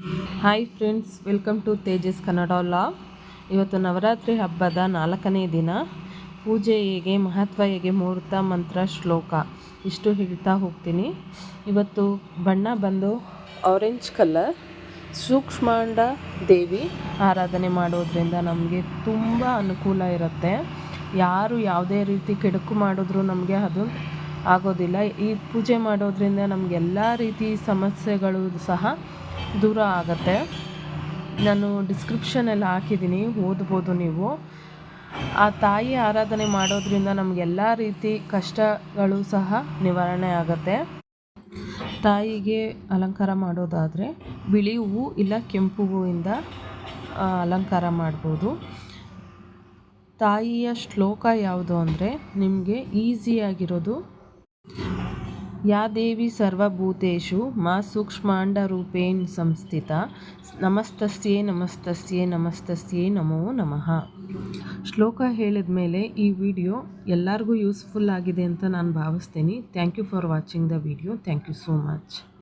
Hi friends welcome to Tejas Kannada vlog ಇವತ್ತು ನವರಾತ್ರಿ ಹಬ್ಬದ ನಾಲ್ಕನೇ ದಿನ. ಪೂಜೆ ಹೇಗೆ, ಮಹತ್ವ ಹೇಗೆ, ಮುಹೂರ್ತ, ಮಂತ್ರ, ಶ್ಲೋಕ, ಇಷ್ಟು ಹೇಳ್ತಾ ಹೋಗ್ತೀನಿ. ಇವತ್ತು ಬಣ್ಣ ಬಂದು ಆರೆಂಜ್ ಕಲರ್ ಸೂಕ್ಷ್ಮಾಂಡ ದೇವಿ ಆರಾಧನೆ ಮಾಡೋದ್ರಿಂದ ನಮಗೆ ತುಂಬ ಅನುಕೂಲ ಇರುತ್ತೆ. ಯಾರು ಯಾವುದೇ ರೀತಿ ಕೆಡುಕು ಮಾಡಿದ್ರು ನಮಗೆ ಅದು ಆಗೋದಿಲ್ಲ. ಈ ಪೂಜೆ ಮಾಡೋದ್ರಿಂದ ನಮಗೆಲ್ಲ ರೀತಿ ಸಮಸ್ಯೆಗಳು ಸಹ ದೂರ ಆಗುತ್ತೆ. ನಾನು ಡಿಸ್ಕ್ರಿಪ್ಷನಲ್ಲಿ ಹಾಕಿದ್ದೀನಿ, ಓದ್ಬೋದು ನೀವು. ಆ ತಾಯಿ ಆರಾಧನೆ ಮಾಡೋದ್ರಿಂದ ನಮಗೆಲ್ಲ ರೀತಿ ಕಷ್ಟಗಳು ಸಹ ನಿವಾರಣೆ ಆಗುತ್ತೆ. ತಾಯಿಗೆ ಅಲಂಕಾರ ಮಾಡೋದಾದರೆ ಬಿಳಿ ಹೂವು ಇಲ್ಲ ಕೆಂಪು ಹೂವಿಂದ ಅಲಂಕಾರ ಮಾಡ್ಬೋದು. ತಾಯಿಯ ಶ್ಲೋಕ ಯಾವುದು ಅಂದರೆ ನಿಮಗೆ ಈಸಿಯಾಗಿರೋದು ಯಾ ದೇವಿ ಸರ್ವಭೂತು ಮಾ ಸೂಕ್ಷ್ಮಾಂಡರೂಪೇಣ ಸಂಸ್ಥಿತ. ನಮಸ್ತಸ್ಯೇ ನಮಸ್ತಸ್ಯೇ ನಮಸ್ತಸ್ಯೇ ನಮೋ ನಮಃ. ಶ್ಲೋಕ ಹೇಳಿದ ಮೇಲೆ ಈ ವಿಡಿಯೋ ಎಲ್ಲರಿಗೂ ಯೂಸ್ಫುಲ್ ಆಗಿದೆ ಅಂತ ನಾನು ಭಾವಿಸ್ತೀನಿ. Thank you for watching the video. Thank you so much.